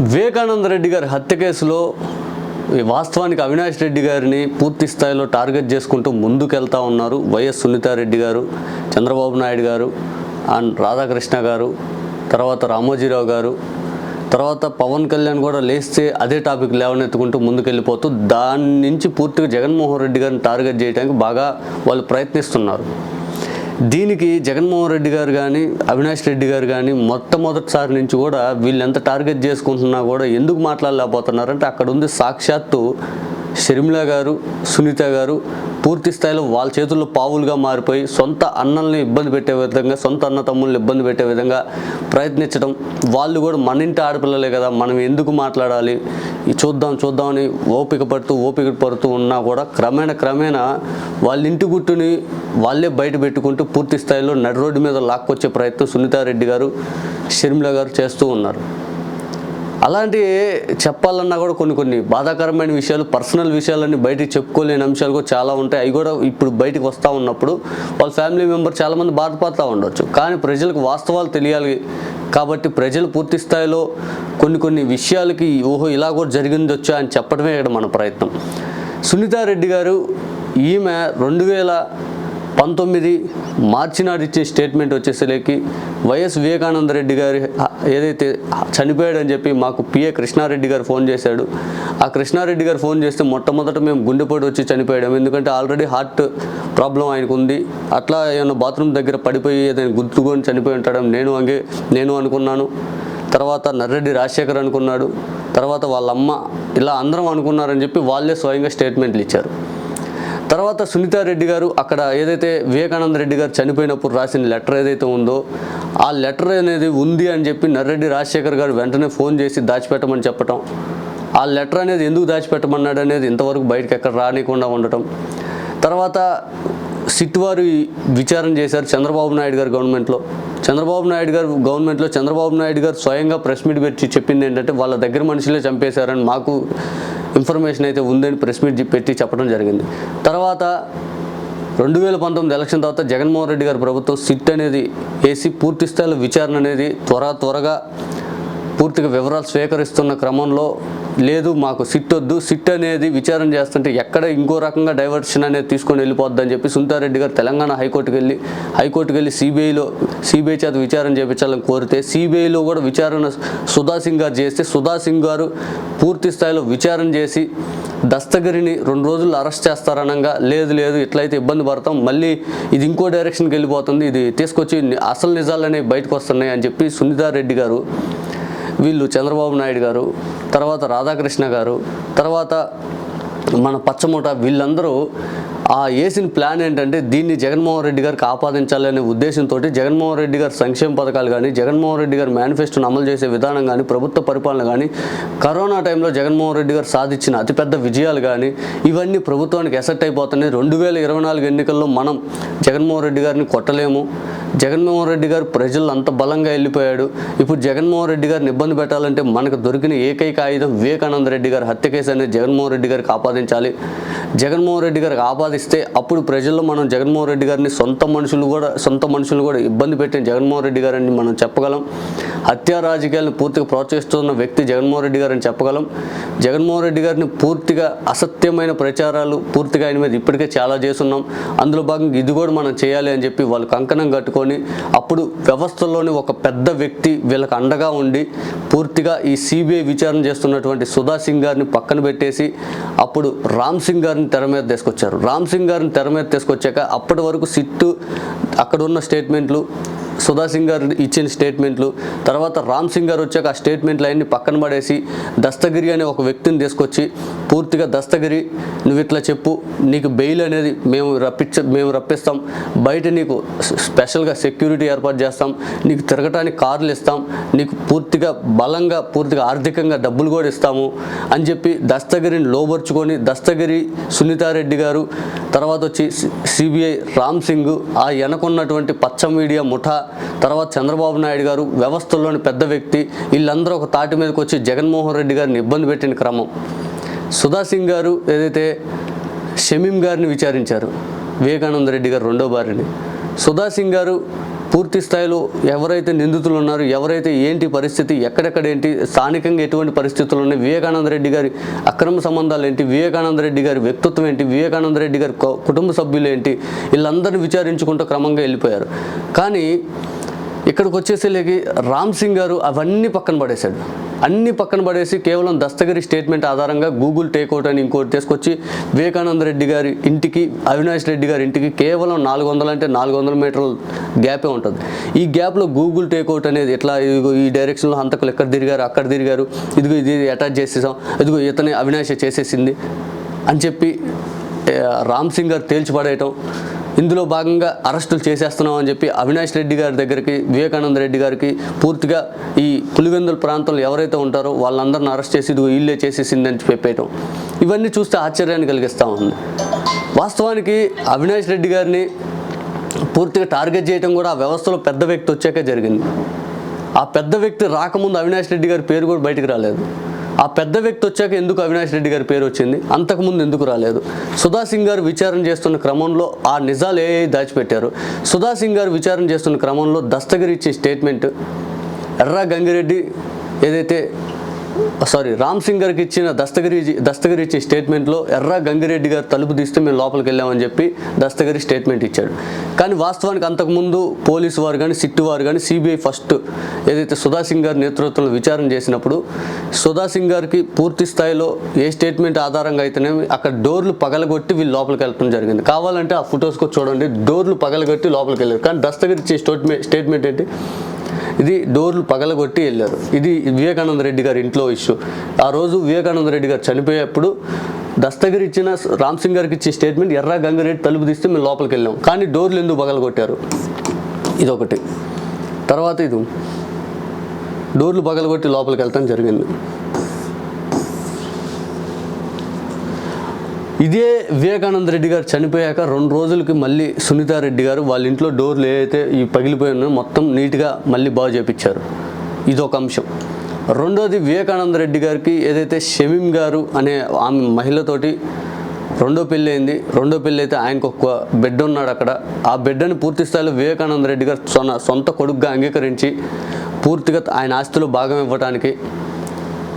వివేకానంద రెడ్డి గారి హత్య కేసులో ఈ వాస్తవానికి అవినాష్ రెడ్డి గారిని పూర్తి స్థాయిలో టార్గెట్ చేసుకుంటూ ముందుకెళ్తా ఉన్నారు వైఎస్ సునీతారెడ్డి గారు చంద్రబాబు నాయుడు గారు అండ్ రాధాకృష్ణ గారు తర్వాత రామోజీరావు గారు తర్వాత పవన్ కళ్యాణ్ కూడా లేస్తే అదే టాపిక్ లేవనెత్తుకుంటూ ముందుకెళ్ళిపోతూ దాని నుంచి పూర్తిగా జగన్మోహన్ రెడ్డి గారిని టార్గెట్ చేయడానికి బాగా వాళ్ళు ప్రయత్నిస్తున్నారు. దీనికి జగన్మోహన్ రెడ్డి గారు కానీ అవినాష్ రెడ్డి గారు కానీ మొట్టమొదటిసారి నుంచి కూడా వీళ్ళు ఎంత టార్గెట్ చేసుకుంటున్నా కూడా ఎందుకు మాట్లాడలేకపోతున్నారంటే అక్కడ ఉంది సాక్షాత్తు షర్మిల గారు సునీత గారు పూర్తి స్థాయిలో వాళ్ళ చేతుల్లో పావులుగా మారిపోయి సొంత అన్నల్ని ఇబ్బంది పెట్టే విధంగా సొంత అన్న తమ్ముల్ని ఇబ్బంది పెట్టే విధంగా ప్రయత్నించడం వాళ్ళు కూడా మన ఇంటి ఆడపిల్లలే కదా మనం ఎందుకు మాట్లాడాలి? ఈ చూద్దాం చూద్దామని ఓపిక పడుతూ ఓపిక పడుతూ ఉన్నా కూడా క్రమేణా క్రమేణా వాళ్ళ ఇంటి గుట్టుని వాళ్ళే బయట పెట్టుకుంటూ పూర్తి స్థాయిలో నడి రోడ్డు మీద లాక్కొచ్చే ప్రయత్నం సునీతారెడ్డి గారు షర్మిల గారు చేస్తూ ఉన్నారు. అలాంటి చెప్పాలన్నా కూడా కొన్ని కొన్ని బాధాకరమైన విషయాలు పర్సనల్ విషయాలన్నీ బయటికి చెప్పుకోలేని అంశాలు కూడా చాలా ఉంటాయి. అవి కూడా ఇప్పుడు బయటికి వస్తూ ఉన్నప్పుడు వాళ్ళ ఫ్యామిలీ మెంబర్ చాలామంది బాధపడుతూ ఉండొచ్చు. కానీ ప్రజలకు వాస్తవాలు తెలియాలి కాబట్టి ప్రజలు పూర్తి స్థాయిలో కొన్ని కొన్ని విషయాలకి ఓహో ఇలా కూడా జరిగిందొచ్చా అని చెప్పడమే ఇక్కడ మన ప్రయత్నం. సునీతారెడ్డి గారు ఈమె రెండు వేల పంతొమ్మిది మార్చి నాడు ఇచ్చిన స్టేట్మెంట్ వచ్చేసరికి వైఎస్ వివేకానంద రెడ్డి గారి ఏదైతే చనిపోయాడని చెప్పి మాకు పిఏ కృష్ణారెడ్డి గారు ఫోన్ చేశాడు. ఆ కృష్ణారెడ్డి గారు ఫోన్ చేస్తే మొట్టమొదట మేము గుండెపోటు వచ్చి చనిపోయాము ఎందుకంటే ఆల్రెడీ హార్ట్ ప్రాబ్లం ఆయనకు ఉంది. అట్లా ఏమైనా బాత్రూమ్ దగ్గర పడిపోయి ఏదైనా గుర్తుకొని చనిపోయి ఉంటాడని నేను అంగే నేను అనుకున్నాను. తర్వాత నర్రెడ్డి రాజశేఖర్ అనుకున్నాడు. తర్వాత వాళ్ళ అమ్మ ఇలా అందరం అనుకున్నారని చెప్పి వాళ్ళే స్వయంగా స్టేట్మెంట్లు ఇచ్చారు. తర్వాత సునీతారెడ్డి గారు అక్కడ ఏదైతే వివేకానంద రెడ్డి గారు చనిపోయినప్పుడు రాసిన లెటర్ ఏదైతే ఉందో ఆ లెటర్ అనేది ఉంది అని చెప్పి నర్రెడ్డి రాజశేఖర్ గారు వెంటనే ఫోన్ చేసి దాచిపెట్టమని చెప్పటం ఆ లెటర్ అనేది ఎందుకు దాచిపెట్టమన్నాడు అనేది ఇంతవరకు బయటకు ఎక్కడ రానికుండా ఉండటం. తర్వాత సిట్ వారు విచారణ చేశారు చంద్రబాబు నాయుడు గారు గవర్నమెంట్లో. చంద్రబాబు నాయుడు గారు గవర్నమెంట్లో చంద్రబాబు నాయుడు గారు స్వయంగా ప్రెస్ మీట్ పెట్టి చెప్పింది ఏంటంటే వాళ్ళ దగ్గర మనుషులే చంపేశారని మాకు ఇన్ఫర్మేషన్ అయితే ఉందని ప్రెస్ మీట్ పెట్టి చెప్పడం జరిగింది. తర్వాత రెండు వేల పంతొమ్మిది ఎలక్షన్ తర్వాత జగన్మోహన్ రెడ్డి గారి ప్రభుత్వం సిట్ అనేది వేసి పూర్తి స్థాయిలో విచారణ అనేది త్వర త్వరగా పూర్తిగా వివరాలు స్వీకరిస్తున్న క్రమంలో లేదు మాకు సిట్ వద్దు సిట్ అనేది విచారణ చేస్తుంటే ఎక్కడ ఇంకో రకంగా డైవర్షన్ అనేది తీసుకొని వెళ్ళిపోద్దని చెప్పి సుంతారెడ్డి గారు తెలంగాణ హైకోర్టుకి వెళ్ళి హైకోర్టుకి వెళ్ళి సిబిఐలో సిబిఐ చేత విచారణ చేయించాలని కోరితే సిబిఐలో కూడా విచారణ సుధా సింగ్ గారు చేస్తే సుధా సింగ్ గారు పూర్తి స్థాయిలో విచారణ చేసి దస్తగిరిని రెండు రోజులు అరెస్ట్ చేస్తారనగా లేదు లేదు ఇట్లయితే ఇబ్బంది పడతాం మళ్ళీ ఇది ఇంకో డైరెక్షన్కి వెళ్ళిపోతుంది ఇది తీసుకొచ్చి అసలు నిజాలనేవి బయటకు వస్తున్నాయి అని చెప్పి సునీతారెడ్డి గారు వీళ్ళు చంద్రబాబు నాయుడు గారు తర్వాత రాధాకృష్ణ గారు తర్వాత మన పచ్చమూట వీళ్ళందరూ ఆ వేసిన ప్లాన్ ఏంటంటే దీన్ని జగన్మోహన్ రెడ్డి గారికి ఆపాదించాలనే ఉద్దేశంతో జగన్మోహన్ రెడ్డి గారి సంక్షేమ పథకాలు కానీ జగన్మోహన్ రెడ్డి గారి మేనిఫెస్టోను అమలు చేసే విధానం కానీ ప్రభుత్వ పరిపాలన కానీ కరోనా టైంలో జగన్మోహన్ రెడ్డి గారు సాధించిన అతిపెద్ద విజయాలు కానీ ఇవన్నీ ప్రభుత్వానికి ఎసెట్ అయిపోతున్నాయి. రెండు వేల ఇరవై నాలుగు ఎన్నికల్లో మనం జగన్మోహన్ రెడ్డి గారిని కొట్టలేము. జగన్మోహన్ రెడ్డి గారు ప్రజలు అంత బలంగా వెళ్ళిపోయాడు. ఇప్పుడు జగన్మోహన్ రెడ్డి గారిని ఇబ్బంది పెట్టాలంటే మనకు దొరికిన ఏకైక ఆయుధం వివేకానంద రెడ్డి గారి. హత్య కేసు అనేది జగన్మోహన్ రెడ్డి గారికి ఆపాదించాలి. జగన్మోహన్ రెడ్డి గారికి ఆపాదిస్తే అప్పుడు ప్రజల్లో మనం జగన్మోహన్ రెడ్డి గారిని సొంత మనుషులు కూడా సొంత మనుషులు కూడా ఇబ్బంది పెట్టిన జగన్మోహన్ రెడ్డి గారని మనం చెప్పగలం. హత్యా రాజకీయాలను పూర్తిగా ప్రోత్సహిస్తున్న వ్యక్తి జగన్మోహన్ రెడ్డి గారని చెప్పగలం. జగన్మోహన్ రెడ్డి గారిని పూర్తిగా అసత్యమైన ప్రచారాలు పూర్తిగా ఆయన మీద ఇప్పటికే చాలా చేస్తున్నాం. అందులో భాగంగా ఇది కూడా మనం చేయాలి అని చెప్పి వాళ్ళు కంకణం కట్టుకొని అప్పుడు వ్యవస్థలోని ఒక పెద్ద వ్యక్తి వీళ్ళకి అండగా ఉండి పూర్తిగా ఈ సిబిఐ విచారణ చేస్తున్నటువంటి సుధా సింగ్ గారిని పక్కన పెట్టేసి అప్పుడు రామ్ సింగ్ గారిని తెర మీద తీసుకొచ్చారు. రామ్ సింగ్ గారిని తెర మీద తీసుకొచ్చాక అప్పటి వరకు సిట్టు అక్కడ ఉన్న స్టేట్మెంట్లు సుధా సింగ్ గారు ఇచ్చిన స్టేట్మెంట్లు తర్వాత రామ్ సింగ్ గారు వచ్చాక ఆ స్టేట్మెంట్లు అన్ని పక్కన పడేసి దస్తగిరి అనే ఒక వ్యక్తిని తీసుకొచ్చి పూర్తిగా దస్తగిరి నువ్వు ఇట్లా చెప్పు నీకు బెయిల్ అనేది మేము రప్పించ మేము రప్పిస్తాం బయట నీకు స్పెషల్గా సెక్యూరిటీ ఏర్పాటు చేస్తాం నీకు తిరగటానికి కార్లు ఇస్తాం నీకు పూర్తిగా బలంగా పూర్తిగా ఆర్థికంగా డబ్బులు కూడా ఇస్తాము అని చెప్పి దస్తగిరిని లోబర్చుకొని దస్తగిరి సునీతారెడ్డి గారు తర్వాత వచ్చి సిబిఐ రామ్ సింగ్ ఆ వెనకున్నటువంటి పచ్చ మీడియా ముఠా తర్వాత చంద్రబాబు నాయుడు గారు వ్యవస్థల్లోని పెద్ద వ్యక్తి వీళ్ళందరూ ఒక తాటి మీదకి వచ్చి జగన్మోహన్ రెడ్డి గారిని ఇబ్బంది పెట్టిన క్రమం. సుధా సింగ్ గారు ఏదైతే షమీం గారిని విచారించారు వివేకానంద రెడ్డి గారు రెండో భార్యని సుధా సింగ్ గారు పూర్తి స్థాయిలో ఎవరైతే నిందితులు ఉన్నారో ఎవరైతే ఏంటి పరిస్థితి ఎక్కడెక్కడ ఏంటి స్థానికంగా ఎటువంటి పరిస్థితులు ఉన్నాయి వివేకానంద రెడ్డి గారి అక్రమ సంబంధాలు ఏంటి వివేకానంద రెడ్డి గారి వ్యక్తిత్వం ఏంటి వివేకానంద రెడ్డి గారి కుటుంబ సభ్యులు ఏంటి వీళ్ళందరినీ విచారించుకుంటూ క్రమంగా వెళ్ళిపోయారు. కానీ ఇక్కడికి వచ్చేసేలేకి రామ్ సింగ్ గారు అవన్నీ పక్కన పడేశాడు. అన్ని పక్కన పడేసి కేవలం దస్తగిరి స్టేట్మెంట్ ఆధారంగా గూగుల్ టేక్అవుట్ అని ఇంకోటి తీసుకొచ్చి వివేకానంద రెడ్డి గారి ఇంటికి అవినాష్ రెడ్డి గారి ఇంటికి కేవలం నాలుగు వందలు అంటే నాలుగు వందల మీటర్ల గ్యాపే ఉంటుంది. ఈ గ్యాప్లో గూగుల్ టేక్అవుట్ అనేది ఎట్లా ఈ డైరెక్షన్లో హంతకులు ఎక్కడ తిరిగారు అక్కడ తిరిగారు ఇదిగో ఇది అటాచ్ చేసేసాం ఇదిగో ఇతని అవినాష్ చేసేసింది అని చెప్పి రామ్ సింగ్ గారు తేల్చిపడేయటం ఇందులో భాగంగా అరెస్టులు చేసేస్తున్నాం అని చెప్పి అవినాష్ రెడ్డి గారి దగ్గరికి వివేకానంద రెడ్డి గారికి పూర్తిగా ఈ పులివెందుల ప్రాంతంలో ఎవరైతే ఉంటారో వాళ్ళందరిని అరెస్ట్ చేసి ఇదిగో ఇల్లే చేసేసిందని చెప్పేయటం ఇవన్నీ చూస్తే ఆశ్చర్యాన్ని కలిగిస్తూ ఉంది. వాస్తవానికి అవినాష్ రెడ్డి గారిని పూర్తిగా టార్గెట్ చేయడం కూడా ఆ వ్యవస్థలో పెద్ద వ్యక్తి వచ్చాకే జరిగింది. ఆ పెద్ద వ్యక్తి రాకముందు అవినాష్ రెడ్డి గారి పేరు కూడా బయటకు రాలేదు. ఆ పెద్ద వ్యక్తి వచ్చాక ఎందుకు అవినాష్ రెడ్డి గారి పేరు వచ్చింది? అంతకుముందు ఎందుకు రాలేదు? సుధా సింగ్ గారు విచారణ చేస్తున్న క్రమంలో ఆ నిజాలు ఏ దాచిపెట్టారు. సుధా సింగ్ గారు విచారణ చేస్తున్న క్రమంలో దస్తగిరి ఇచ్చే స్టేట్మెంట్ ఎర్రా గంగిరెడ్డి ఏదైతే సారీ రామ్ సింగ్ గారికి ఇచ్చిన దస్తగిరి దస్తగిరి ఇచ్చే స్టేట్మెంట్లో ఎర్ర గంగిరెడ్డి గారు తలుపు తీస్తే మేము లోపలికి వెళ్ళామని చెప్పి దస్తగిరి స్టేట్మెంట్ ఇచ్చాడు. కానీ వాస్తవానికి అంతకుముందు పోలీసు వారు కానీ సిట్టు వారు కానీ సిబిఐ ఫస్ట్ ఏదైతే సుధా సింగ్ గారి నేతృత్వంలో విచారణ చేసినప్పుడు సుధా సింగ్ గారికి పూర్తి స్థాయిలో ఏ స్టేట్మెంట్ ఆధారంగా అయితేనేమి అక్కడ డోర్లు పగలగొట్టి వీళ్ళు లోపలికి వెళ్ళడం జరిగింది. కావాలంటే ఆ ఫొటోస్ కూడా చూడండి డోర్లు పగలగొట్టి లోపలికి వెళ్ళారు. కానీ దస్తగిరి ఇచ్చే స్టేట్మెంట్ స్టేట్మెంట్ ఏంటి? ఇది డోర్లు పగలగొట్టి వెళ్ళారు. ఇది వివేకానంద రెడ్డి గారి ఇంట్లో ఇష్యూ. ఆ రోజు వివేకానంద రెడ్డి గారు చనిపోయేప్పుడు దస్తగిరి ఇచ్చిన రామ్ సింగ్ గారికి ఇచ్చే స్టేట్మెంట్ ఎర్ర గంగరెడ్డి తలుపు తీస్తే మేము లోపలికి వెళ్ళాం. కానీ డోర్లు ఎందుకు పగలగొట్టారు? ఇదొకటి. తర్వాత ఇది. డోర్లు పగలగొట్టి లోపలికి వెళ్తాం జరిగింది. ఇదే వివేకానంద రెడ్డి గారు చనిపోయాక రెండు రోజులకి మళ్ళీ సునీతారెడ్డి గారు వాళ్ళ ఇంట్లో డోర్లు ఏదైతే ఈ పగిలిపోయి ఉన్నాయో మొత్తం నీట్గా మళ్ళీ బాగు చేపించారు. ఇదొక అంశం. రెండోది వివేకానంద రెడ్డి గారికి ఏదైతే షమీం గారు అనే ఆమె మహిళతోటి రెండో పెళ్ళి అయింది. రెండో పెళ్ళి అయితే ఆయనకు ఒక బిడ్డ ఉన్నాడు అక్కడ. ఆ బిడ్డని పూర్తి స్థాయిలో వివేకానంద రెడ్డి గారు సొన సొంత కొడుకుగా అంగీకరించి పూర్తిగా ఆయన ఆస్తిలో భాగం ఇవ్వడానికి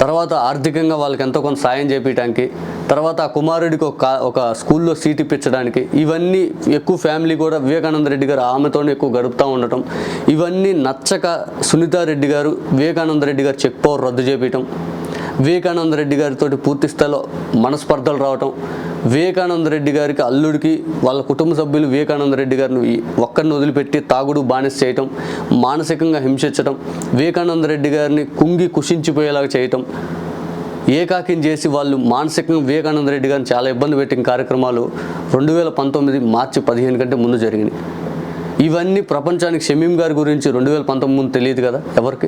తర్వాత ఆర్థికంగా వాళ్ళకి ఎంతో కొంత సాయం చేపించడానికి తర్వాత ఆ కుమారుడికి ఒక ఒక స్కూల్లో సీట్ ఇప్పించడానికి ఇవన్నీ ఎక్కువ ఫ్యామిలీ కూడా వివేకానంద రెడ్డి గారు ఆమెతోనే ఎక్కువ గడుపుతూ ఉండటం ఇవన్నీ నచ్చక సునీతారెడ్డి గారు వివేకానంద రెడ్డి గారు చెక్ పవర్ రద్దు చేపించడం వివేకానంద రెడ్డి గారితో పూర్తి స్థాయిలో మనస్పర్ధలు రావటం వివేకానంద రెడ్డి గారికి అల్లుడికి వాళ్ళ కుటుంబ సభ్యులు వివేకానంద రెడ్డి గారిని ఒక్కరిని వదిలిపెట్టి తాగుడు బానిస చేయటం మానసికంగా హింసించటం వివేకానంద రెడ్డి గారిని కుంగి కుషించిపోయేలాగా చేయటం ఏకాకిం చేసి వాళ్ళు మానసికంగా వివేకానంద రెడ్డి గారిని చాలా ఇబ్బంది పెట్టిన కార్యక్రమాలు రెండు వేల పంతొమ్మిది మార్చి పదిహేను కంటే ముందు జరిగినాయి. ఇవన్నీ ప్రపంచానికి షమీం గారి గురించి రెండు వేల పంతొమ్మిది ముందు తెలియదు కదా ఎవరికి?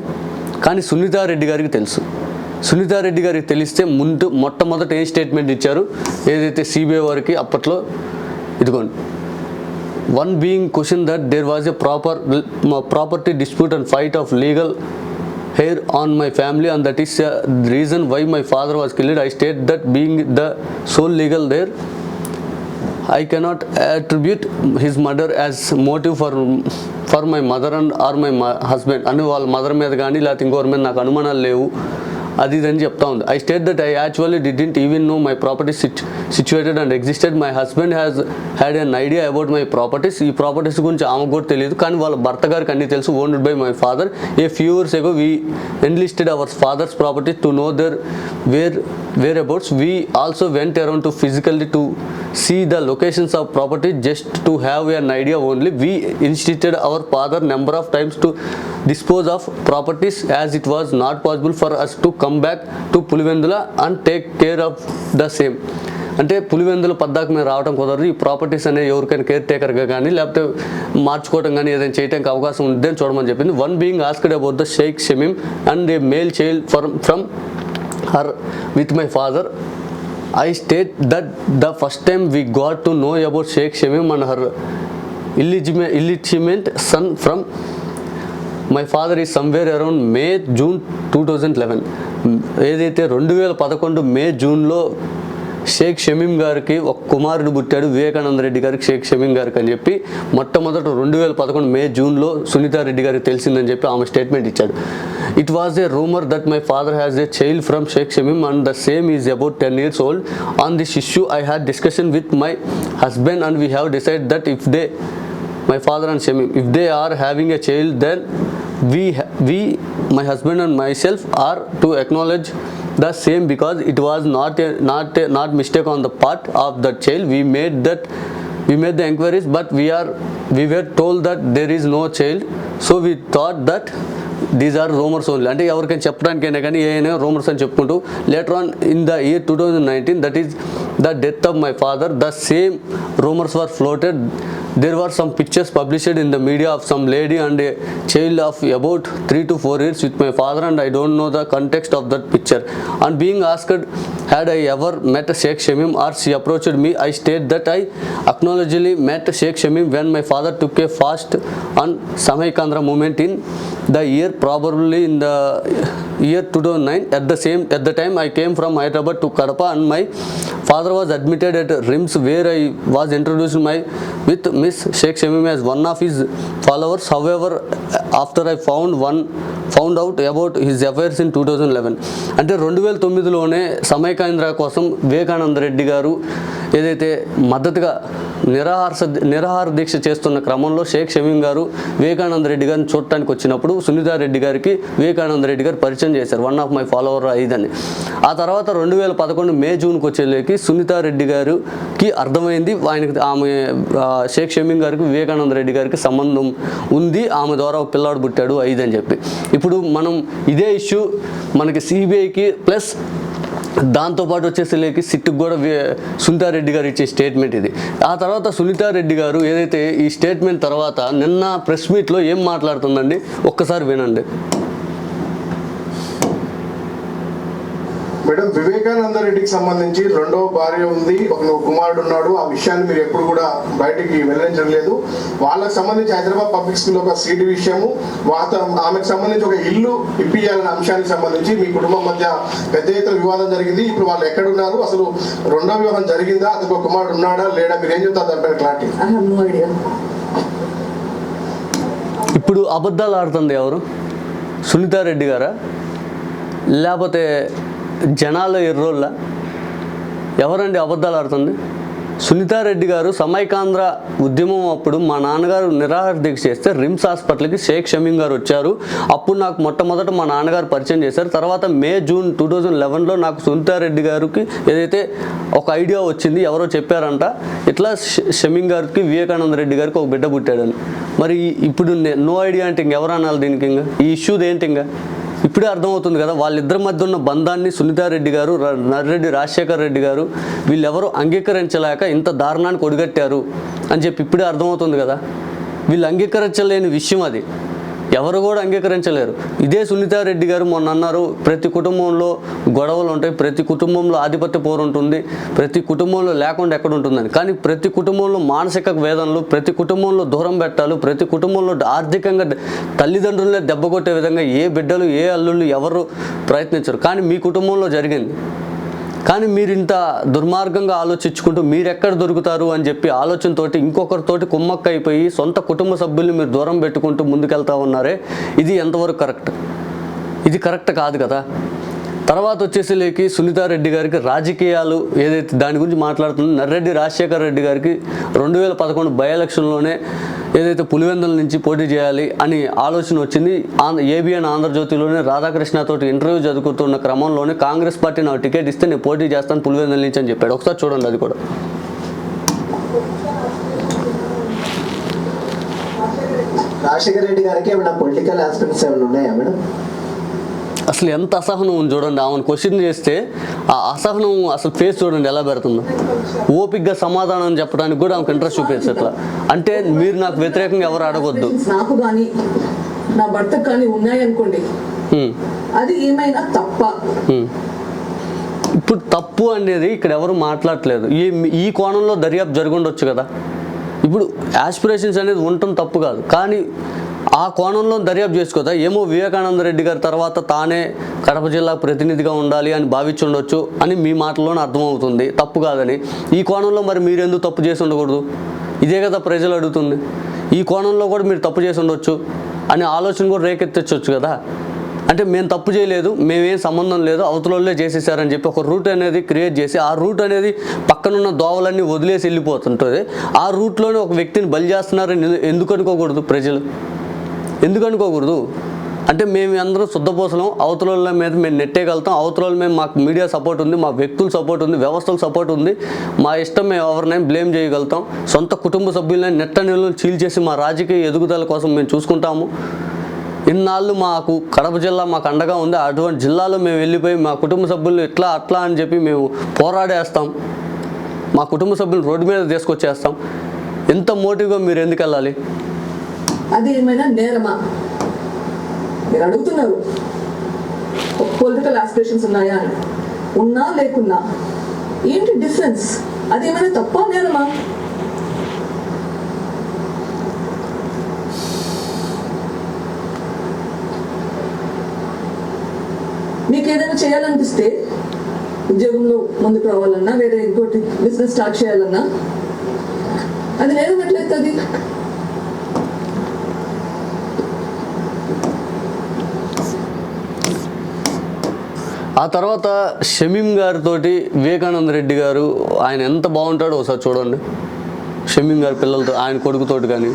కానీ సునీతారెడ్డి గారికి తెలుసు. సునీతారెడ్డి గారికి తెలిస్తే ముందు మొట్టమొదట ఏ స్టేట్మెంట్ ఇచ్చారు? ఏదైతే సిబిఐ వారికి అప్పట్లో ఇదిగోండి. One being question that there was a proper property dispute and fight of legal heir on my family and that is reason why my father was killed I state that being the sole legal there I cannot attribute his murder as motive for for my mother and or my husband అని వాళ్ళ mother మీద కానీ లేకపోతే ఇంకోరి మీద నాకు అనుమానాలు లేవు. అది ఇది అని చెప్తా ఉంది. I state that I actually didn't even know my properties situated and existed my husband has had an idea about my properties ఈ ప్రాపర్టీస్ గురించి ఆమె కూడా తెలియదు. కానీ వాళ్ళ భర్త గారికి అన్ని తెలుసు. Owned by my father a few years ago we enlisted our father's properties to know their where whereabouts we also went around to physically to see the locations of property just to have an idea only we instituted our father number of times to dispose of properties as it was not possible for us to come back to Pulivendula and take care of the same అంటే పులివెందులు పద్దాకు మీద రావడం కుదరదు. ఈ properties అనే ఎవరికైనా care టేకర్గా కానీ లేకపోతే మార్చుకోవడం కానీ ఏదైనా చేయడానికి అవకాశం ఉంది అని చూడమని చెప్పింది. One being asked about the Shaikh Shamim and the male child for from her with my father I state that the first time we got to know about Shaikh Shamim and her illegitimate illegitimate son from my father is somewhere around May June two thousand eleven ఏదైతే రెండు వేల పదకొండు మే జూన్లో షేక్ షమీం గారికి ఒక కుమారుడు పుట్టాడు వివేకానంద రెడ్డి గారికి షేక్ షమీం గారికి అని చెప్పి మొట్టమొదట రెండు వేల పదకొండు మే జూన్లో సునీతారెడ్డి గారికి తెలిసిందని చెప్పి ఆమె స్టేట్మెంట్ ఇచ్చాడు. It was a rumour that my father has a child from Shaikh Shamim and the same is about ten years old on this issue I had discussion with my husband and we have decide that if they my father and Shamim, if they are having a child then we we, my husband and myself, are to acknowledge the same because it was not a, not a, not mistake on the part of the child. We made that we made the inquiries, but we are we were told that there is no child, so we thought that these are rumours only అంటే ఎవరికైనా చెప్పడానికైనా కానీ ఏమైనా rumours అని చెప్పుకుంటూ later on in the year two thousand nineteen that is the death of my father the same rumours were floated there were some pictures published in the media of some lady and a child of about 3 to 4 years with my father and i don't know the context of that picture and being asked had i ever met sheikh shamim or she approached me i state that i acknowledgedly met sheikh shamim when my father took a fast on samay kandra movement in the year probably in the year 2009 at the same at the time i came from hyderabad to kadapa and my father was admitted at rims where i was introduced my with miss sheikh shamim as one of his followers however after i found one found out about his affairs in 2011 అంటే రెండు వేల తొమ్మిదిలోనే సమైకేంద్ర కోసం వివేకానంద రెడ్డి గారు ఏదైతే మద్దతుగా నిరాహార స- నిరాహార దీక్ష చేస్తున్న క్రమంలో షేక్ షమీం గారు వివేకానంద రెడ్డి గారిని చూడటానికి వచ్చినప్పుడు సునీతా రెడ్డి గారికి వివేకానంద రెడ్డి గారు పరిచయం చేశారు. వన్ ఆఫ్ మై ఫాలోవర్ ఇదని ఆ తర్వాత రెండు వేల పదకొండు మే జూన్కి వచ్చేలోకి సునీతా రెడ్డి గారికి అర్థమైంది. ఆయనకి ఆమె షేక్ షమీం గారికి వివేకానంద రెడ్డి గారికి సంబంధం ఉంది. ఆమె ద్వారా ఒక పిల్లాడు పుట్టాడు ఐదు అని చెప్పి. ఇప్పుడు మనం ఇదే ఇష్యూ మనకి సిబిఐకి ప్లస్ దాంతోపాటు వచ్చేసరికి సిట్టుకు కూడా సునీతారెడ్డి గారు ఇచ్చే స్టేట్మెంట్ ఇది. ఆ తర్వాత సునీతారెడ్డి గారు ఏదైతే ఈ స్టేట్మెంట్ తర్వాత నిన్న ప్రెస్ మీట్లో ఏం మాట్లాడుతుందండి? ఒక్కసారి వినండి. మేడం వివేకానంద రెడ్డికి సంబంధించి రెండో భార్య ఉంది. ఒక కుమారుడు ఉన్నాడు. ఆ విషయాన్ని మీరు ఎప్పుడు కూడా బయటికి వెల్లడించలేదు వాళ్ళకి సంబంధించి హైదరాబాద్ పబ్లిక్ స్కూల్ ఒక సీటు విషయము వాత ఆమెకు సంబంధించి ఒక ఇల్లు ఇప్పియాలనే అంశానికి సంబంధించి మీ కుటుంబం మధ్య పెద్ద ఎత్తున వివాదం జరిగింది. ఇప్పుడు వాళ్ళు ఎక్కడున్నారు అసలు రెండో వివాహం జరిగిందా? అతనికి ఒక కుమారుడు ఉన్నాడా? లేడా? మీరు ఏం చెప్తారు? దానిపైన క్లారిటీ. ఇప్పుడు అబద్ధాలు ఆడుతుంది ఎవరు? సునీతారెడ్డి గారా? లేకపోతే జనాల ఎర్రోళ్ళ. ఎవరండి అబద్ధాలు ఆడుతుంది? సునీతారెడ్డి గారు సమైకాంధ్ర ఉద్యమం అప్పుడు మా నాన్నగారు నిరాహార దీక్ష చేస్తే రిమ్స్ హాస్పిటల్కి షేక్ షమీం గారు వచ్చారు. అప్పుడు నాకు మొట్టమొదట మా నాన్నగారు పరిచయం చేశారు. తర్వాత మే జూన్ టూ థౌజండ్ లెవెన్లో నాకు సునీతారెడ్డి గారికి ఏదైతే ఒక ఐడియా వచ్చింది ఎవరో చెప్పారంట ఇట్లా ష- షమీం గారికి వివేకానంద రెడ్డి గారికి ఒక బిడ్డ పుట్టాడని. మరి ఇప్పుడు నో ఐడియా అంటే ఇంకెవరు అనాలి దీనికి ఇంకా? ఈ ఇష్యూది ఏంటి ఇంకా? ఇప్పుడే అర్థమవుతుంది కదా వాళ్ళిద్దరి మధ్య ఉన్న బంధాన్ని సునీతారెడ్డి గారు నర్రెడ్డి రాజశేఖర్ రెడ్డి గారు వీళ్ళెవరూ అంగీకరించలేక ఇంత దారుణానికి ఒడిగట్టారు అని చెప్పి ఇప్పుడే అర్థమవుతుంది కదా. వీళ్ళు అంగీకరించలేని విషయం అది. ఎవరు కూడా అంగీకరించలేరు. ఇదే సునీతారెడ్డి గారు మొన్న అన్నారు ప్రతి కుటుంబంలో గొడవలు ఉంటాయి ప్రతి కుటుంబంలో ఆధిపత్య పోరు ఉంటుంది ప్రతి కుటుంబంలో లేకుండా ఎక్కడ ఉంటుందని. కానీ ప్రతి కుటుంబంలో మానసిక వేదనలు ప్రతి కుటుంబంలో దూరం పెట్టాలి ప్రతి కుటుంబంలో ఆర్థికంగా తల్లిదండ్రులనే దెబ్బ కొట్టే విధంగా ఏ బిడ్డలు ఏ అల్లుళ్ళు ఎవరు ప్రయత్నించరు. కానీ మీ కుటుంబంలో జరిగింది. కానీ మీరు ఇంత దుర్మార్గంగా ఆలోచించుకుంటూ మీరు ఎక్కడ దొరుకుతారు అని చెప్పి ఆలోచనతోటి ఇంకొకరితోటి కుమ్మక్క అయిపోయి సొంత కుటుంబ సభ్యుల్ని మీరు దూరం పెట్టుకుంటూ ముందుకెళ్తా ఉన్నారే ఇది ఎంతవరకు కరెక్ట్? ఇది కరెక్ట్ కాదు కదా. తర్వాత వచ్చేసి లేకి సునీతారెడ్డి గారికి రాజకీయాలు ఏదైతే దాని గురించి మాట్లాడుతుందో నర్రెడ్డి రాజశేఖర్ రెడ్డి గారికి రెండు వేల పదకొండు బై ఎలక్షన్లోనే ఏదైతే పులివెందుల నుంచి పోటీ చేయాలి అని ఆలోచన వచ్చింది. ఆంధ్ర ఏబిఎన్ ఆంధ్రజ్యోతిలోనే రాధాకృష్ణతోటి ఇంటర్వ్యూ చదువుకుతున్న క్రమంలోనే కాంగ్రెస్ పార్టీ నాకు టికెట్ ఇస్తే నేను పోటీ చేస్తాను పులివెందుల నుంచి అని చెప్పాడు. ఒకసారి చూడండి అది కూడా. రాజశేఖర రెడ్డి గారికి ఏమైనా పొలిటికల్ ఆస్పెక్ట్స్ ఏమైనా ఉన్నాయా మేడం? అసలు ఎంత అసహనం ఉంది చూడండి ఆమెను క్వశ్చన్ చేస్తే ఆ అసహనం అసలు ఫేస్ చూడండి ఎలా పెడుతుందో. ఓపిక్గా సమాధానం చెప్పడానికి కూడా ఆమెకు ఇంట్రెస్ట్ చూపించచ్చు అట్లా అంటే మీరు నాకు వ్యతిరేకంగా ఎవరు అడగొద్దు. నాకు కానీ నా భర్తకు కానీ ఉన్నాయనుకోండి. అది ఏమైనా తప్ప. ఇప్పుడు తప్పు అనేది ఇక్కడ ఎవరు మాట్లాడట్లేదు. ఈ ఈ కోణంలో దర్యాప్తు జరిగి ఉండొచ్చు కదా. ఇప్పుడు యాస్పిరేషన్స్ అనేది ఉండటం తప్పు కాదు. కానీ ఆ కోణంలో దర్యాప్తు చేసుకోదా ఏమో వివేకానంద రెడ్డి గారి తర్వాత తానే కడప జిల్లా ప్రతినిధిగా ఉండాలి అని భావించుండొచ్చు అని మీ మాటల్లోనే అర్థమవుతుంది. తప్పు కాదని. ఈ కోణంలో మరి మీరెందుకు తప్పు చేసి ఉండకూడదు? ఇదే కదా ప్రజలు అడుగుతుంది. ఈ కోణంలో కూడా మీరు తప్పు చేసి ఉండొచ్చు అనే ఆలోచన కూడా రేకెత్తచ్చు కదా. అంటే మేము తప్పు చేయలేదు మేమేం సంబంధం లేదు అవతలే చేసేసారని చెప్పి ఒక రూట్ అనేది క్రియేట్ చేసి ఆ రూట్ అనేది పక్కనున్న దోవలన్నీ వదిలేసి వెళ్ళిపోతుంటుంది. ఆ రూట్లోనే ఒక వ్యక్తిని బలి చేస్తున్నారని ఎందుకు అనుకోకూడదు ప్రజలు? ఎందుకు అనుకోకూడదు? అంటే మేము అందరం శుద్ధపోసలం అవతల వాళ్ళ మీద మేము నెట్టేయగలుగుతాం అవతల మేము మీద మాకు మీడియా సపోర్ట్ ఉంది మా వ్యక్తుల సపోర్ట్ ఉంది వ్యవస్థల సపోర్ట్ ఉంది. మా ఇష్టం మేము ఎవరినైనా బ్లేమ్ చేయగలుగుతాం. సొంత కుటుంబ సభ్యులని నెట్ట నీళ్ళు చీల్చేసి మా రాజకీయ ఎదుగుదల కోసం మేము చూసుకుంటాము. ఇన్నాళ్ళు మాకు కడప జిల్లా మాకు అండగా ఉంది. అటువంటి జిల్లాలో మేము వెళ్ళిపోయి మా కుటుంబ సభ్యులు ఇట్లా అట్లా అని చెప్పి మేము పోరాడేస్తాం. మా కుటుంబ సభ్యులు రోడ్డు మీద తీసుకొచ్చేస్తాం. ఎంత మోటివ్గా మీరు ఎందుకు వెళ్ళాలి? అది ఏమైనా నేరమా? మీరు అడుగుతున్నారు. పొలిటికల్ ఆస్పిరేషన్స్ ఉన్నాయా అని. ఉన్నా లేకున్నా. ఏంటి డిఫరెన్స్ అది ఏమైనా తప్ప నేరమా? మీకు ఏదైనా చేయాలనిపిస్తే ఉద్యోగంలో ముందుకు రావాలన్నా వేరే ఇంకోటి బిజినెస్ స్టార్ట్ చేయాలన్నా అది నేరం ఎట్లయితుంది? ఆ తర్వాత షమీం గారితో వివేకానంద రెడ్డి గారు ఆయన ఎంత బాగుంటాడో ఒకసారి చూడండి షమీం గారి పిల్లలతో ఆయన కొడుకుతోటి కానీ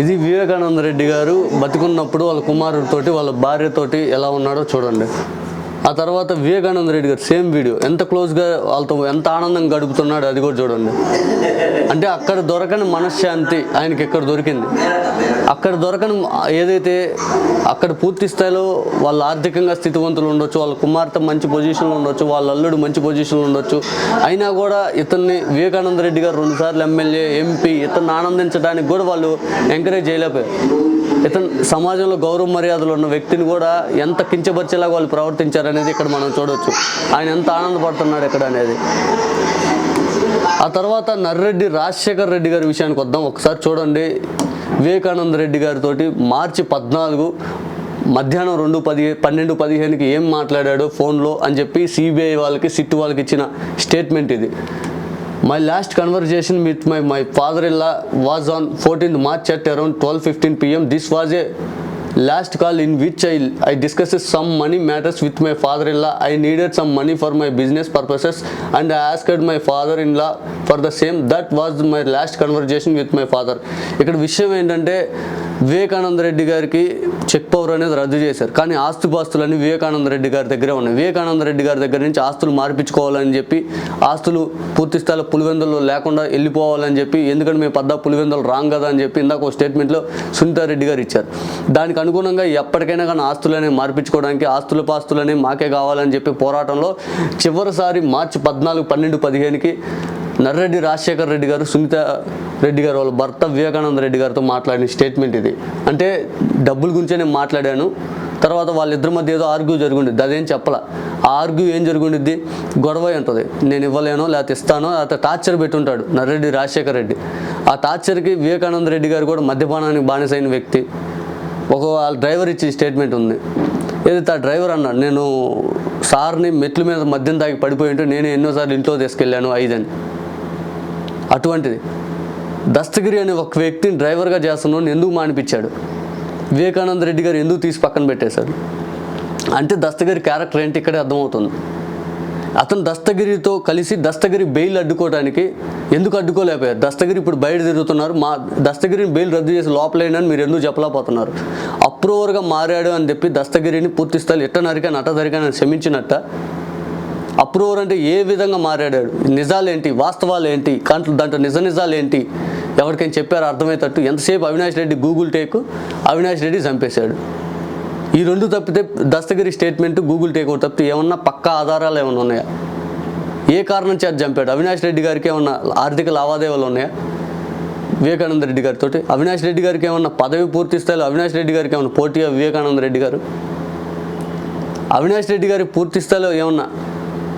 ఇది వివేకానంద రెడ్డి గారు బతికున్నప్పుడు వాళ్ళ కుమారుడితోటి వాళ్ళ భార్యతోటి ఎలా ఉన్నాడో చూడండి. ఆ తర్వాత వివేకానంద రెడ్డి గారు సేమ్ వీడియో. ఎంత క్లోజ్గా వాళ్ళతో ఎంత ఆనందంగా గడుపుతున్నాడు అది కూడా చూడండి. అంటే అక్కడ దొరకని మనశ్శాంతి ఆయనకి ఇక్కడ దొరికింది? అక్కడ దొరకని ఏదైతే అక్కడ పూర్తి స్థాయిలో వాళ్ళ ఆర్థికంగా స్థితివంతులు ఉండొచ్చు వాళ్ళ కుమార్తె మంచి పొజిషన్లో ఉండొచ్చు వాళ్ళ అల్లుడు మంచి పొజిషన్లో ఉండొచ్చు అయినా కూడా ఇతన్ని వివేకానంద రెడ్డి గారు రెండుసార్లు ఎమ్మెల్యే ఎంపీ ఇతన్ని ఆనందించడానికి కూడా వాళ్ళు ఎంకరేజ్ చేయలేకపోయారు. ఇతను సమాజంలో గౌరవ మర్యాదలు ఉన్న వ్యక్తిని కూడా ఎంత కించపరిచేలాగా వాళ్ళు ప్రవర్తించారనేది ఇక్కడ మనం చూడవచ్చు ఆయన ఎంత ఆనందపడుతున్నాడు ఇక్కడ అనేది. ఆ తర్వాత నర్రెడ్డి రాజశేఖర్ రెడ్డి గారి విషయానికి వద్దాం. ఒకసారి చూడండి. వివేకానంద రెడ్డి గారితో మార్చి పద్నాలుగు మధ్యాహ్నం రెండు పది పన్నెండు పదిహేనుకి ఏం మాట్లాడాడో ఫోన్లో అని చెప్పి సిబిఐ వాళ్ళకి సిట్ వాళ్ళకి ఇచ్చిన స్టేట్మెంట్ ఇది. My last conversation with my my father in law was on fourteenth March at around twelve fifteen PM this was a last call in which I I discuss some money matters with my father in law I needed some money for my business purposes and I asked my father in law for the same that was my last conversation with my father ఇక్కడ విషయం ఏంటంటే వివేకానంద రెడ్డి గారికి check power అనేది రద్దు చేశారు. కానీ ఆస్తుపాస్తులన్నీ వివేకానంద రెడ్డి గారి దగ్గరే ఉన్నాయి. వివేకానంద రెడ్డి గారి దగ్గర నుంచి ఆస్తులు మార్పించుకోవాలని చెప్పి ఆస్తులు పూర్తి స్థాయిలో పులివెందుల్లో లేకుండా వెళ్ళిపోవాలని చెప్పి ఎందుకంటే మేము పద్దా పులివెందులు రాంగ్ కదా అని చెప్పి ఇందాక ఒక స్టేట్మెంట్లో సునీతారెడ్డి గారు ఇచ్చారు. దానికి అనుగుణంగా ఎప్పటికైనా కానీ ఆస్తులనే మార్పించుకోవడానికి ఆస్తుల పాస్తులనే మాకే కావాలని చెప్పి పోరాటంలో చివరిసారి మార్చి పద్నాలుగు పన్నెండు పదిహేనుకి నర్రెడ్డి రాజశేఖర్ రెడ్డి గారు సునీత రెడ్డి గారు వాళ్ళ భర్త వివేకానంద రెడ్డి గారితో మాట్లాడిన స్టేట్మెంట్ ఇది. అంటే డబ్బుల గురించే నేను మాట్లాడాను. తర్వాత వాళ్ళిద్దరి మధ్య ఏదో ఆర్గ్యూ జరుగుండిద్ది అదేం చెప్పాల. ఆ ఆర్గ్యూ ఏం జరుగుండిద్ది గొడవ ఉంటుంది నేను ఇవ్వలేను లేకపోతే ఇస్తాను లేకపోతే టార్చర్ పెట్టుంటాడు నర్రెడ్డి రాజశేఖర్ రెడ్డి. ఆ టార్చర్కి వివేకానంద రెడ్డి గారు కూడా మద్యపానానికి బానిసైన వ్యక్తి. ఒక వాళ్ళ డ్రైవర్ ఇచ్చిన స్టేట్మెంట్ ఉంది. ఏదైతే ఆ డ్రైవర్ అన్నాడు నేను సార్ని మెట్ల మీద మద్యం తాగి పడిపోయి ఉంటే నేను ఎన్నోసార్లు ఇంట్లో తీసుకెళ్ళాను ఐదని అటువంటిది. దస్తగిరి అనే ఒక వ్యక్తిని డ్రైవర్గా చేస్తున్నాను ఎందుకు మానిపించాడు? వివేకానంద రెడ్డి గారు ఎందుకు తీసి పక్కన పెట్టేశాడు? అంటే దస్తగిరి క్యారెక్టర్ ఏంటి? ఇక్కడే అర్థమవుతుంది. అతను దస్తగిరితో కలిసి దస్తగిరి బెయిల్ అడ్డుకోవడానికి ఎందుకు అడ్డుకోలేకపోయారు? దస్తగిరి ఇప్పుడు బయట తిరుగుతున్నారు. మా దస్తగిరిని బెయిల్ రద్దు చేసి లోపలేనని మీరు ఎందుకు చెప్పలేకపోతున్నారు? అప్రూవర్గా మారాడు అని చెప్పి దస్తగిరిని పూర్తి స్థాయిలో ఎట్ట నరికాను అట్ట నరికాను అని క్షమించినట్ట అప్రూవర్ అంటే ఏ విధంగా మారాడు నిజాలు ఏంటి వాస్తవాలు ఏంటి కంట్లో దాంట్లో నిజ నిజాలు ఏంటి ఎవరికైనా చెప్పారో అర్థమయ్యేటట్టు? ఎంతసేపు అవినాష్ రెడ్డి గూగుల్ టేక్ అవినాష్ రెడ్డి చంపేశాడు. ఈ రెండు తప్పితే దస్తగిరి స్టేట్మెంట్ గూగుల్ టేక్ ఒకటి తప్పితే ఏమన్నా పక్కా ఆధారాలు ఏమైనా ఉన్నాయా? ఏ కారణం చేత చంపాడు? అవినాష్ రెడ్డి గారికి ఏమన్నా ఆర్థిక లావాదేవీలు ఉన్నాయా? వివేకానంద రెడ్డి గారితో అవినాష్ రెడ్డి గారికి ఏమన్నా పదవి పూర్తి స్థాయిలో అవినాష్ రెడ్డి గారికి ఏమన్నా పోటీగా వివేకానంద రెడ్డి గారు? అవినాష్ రెడ్డి గారి పూర్తి స్థాయిలో ఏమన్నా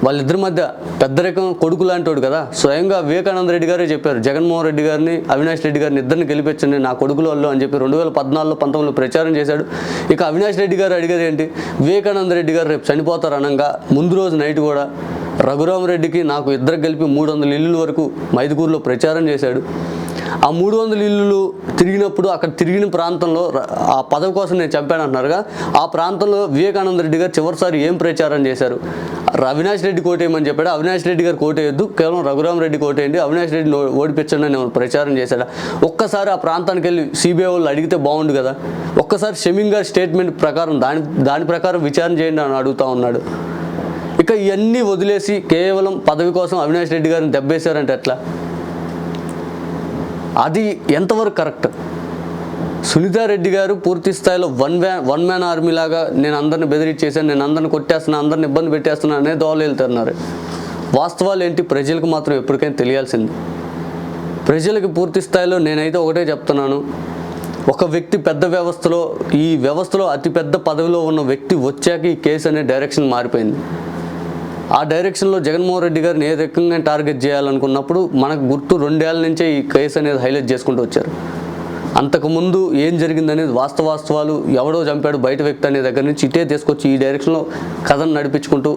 వాళ్ళిద్దరి మధ్య పెద్దరికం కొడుకు లాంటివాడు కదా. స్వయంగా వివేకానంద రెడ్డి గారే చెప్పారు జగన్మోహన్ రెడ్డి గారిని అవినాష్ రెడ్డి గారిని ఇద్దరిని గెలిపించండి నా కొడుకుల వాళ్ళు అని చెప్పి రెండు వేల పద్నాలుగులో పంతొమ్మిదిలో ప్రచారం చేశాడు. ఇక అవినాష్ రెడ్డి గారు అడిగారు ఏంటి? వివేకానంద రెడ్డి గారు రేపు చనిపోతారు అనగా ముందు రోజు నైట్ కూడా రఘురామరెడ్డికి నాకు ఇద్దరు కలిపి మూడు వందల ఇల్లుల వరకు మైదుకూరులో ప్రచారం చేశాడు. ఆ మూడు వందల ఇల్లులు తిరిగినప్పుడు అక్కడ తిరిగిన ప్రాంతంలో ఆ పదవి కోసం నేను చంపాను అంటున్నారుగా ఆ ప్రాంతంలో వివేకానంద రెడ్డి గారు చివరిసారి ఏం ప్రచారం చేశారు? అవినాష్ రెడ్డి కోటేయమని చెప్పాడు. అవినాష్ రెడ్డి గారు కోటేయొద్దు కేవలం రఘురామ్ రెడ్డి కోటేయండి అవినాష్ రెడ్డి ఓడిపించండి అని ప్రచారం చేశాడు? ఒక్కసారి ఆ ప్రాంతానికి వెళ్ళి సిబిఐ వాళ్ళు అడిగితే బాగుండు కదా. ఒక్కసారి షమింగ్ గారి స్టేట్మెంట్ ప్రకారం దాని దాని ప్రకారం విచారణ చేయండి అని అడుగుతా ఉన్నాడు. ఇక ఇవన్నీ వదిలేసి కేవలం పదవి కోసం అవినాష్ రెడ్డి గారిని దెబ్బేశారంటే ఎట్లా? అది ఎంతవరకు కరెక్ట్? సునీతారెడ్డి గారు పూర్తి స్థాయిలో one man one man army లాగా నేను అందరిని బెదిరించేసాను నేను అందరిని కొట్టేస్తున్నా అందరిని ఇబ్బంది పెట్టేస్తున్నా అనే దోవలు వెళ్తున్నారు. వాస్తవాలు ఏంటి? ప్రజలకు మాత్రం ఎప్పటికైనా తెలియాల్సింది. ప్రజలకు పూర్తి స్థాయిలో నేనైతే ఒకటే చెప్తున్నాను. ఒక వ్యక్తి పెద్ద వ్యవస్థలో ఈ వ్యవస్థలో అతిపెద్ద పదవిలో ఉన్న వ్యక్తి వచ్చాక ఈ కేసు అనే డైరెక్షన్ మారిపోయింది. ఆ డైరెక్షన్లో జగన్మోహన్ రెడ్డి గారిని ఏ రకంగా టార్గెట్ చేయాలనుకున్నప్పుడు మనకు గుర్తు రెండేళ్ళ నుంచే ఈ కేసు అనేది హైలైట్ చేసుకుంటూ వచ్చారు. అంతకుముందు ఏం జరిగిందనేది వాస్తవాస్తవాలు ఎవడో చంపాడు బయట వ్యక్తి అనే దగ్గర నుంచి ఇటే తీసుకొచ్చి ఈ డైరెక్షన్లో కథను నడిపించుకుంటూ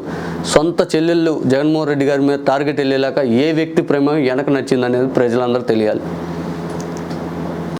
సొంత చెల్లెళ్ళు జగన్మోహన్ రెడ్డి గారి మీద టార్గెట్ వెళ్ళేలాక ఏ వ్యక్తి ప్రేమ వెనక నచ్చిందనేది ప్రజలందరూ తెలియాలి.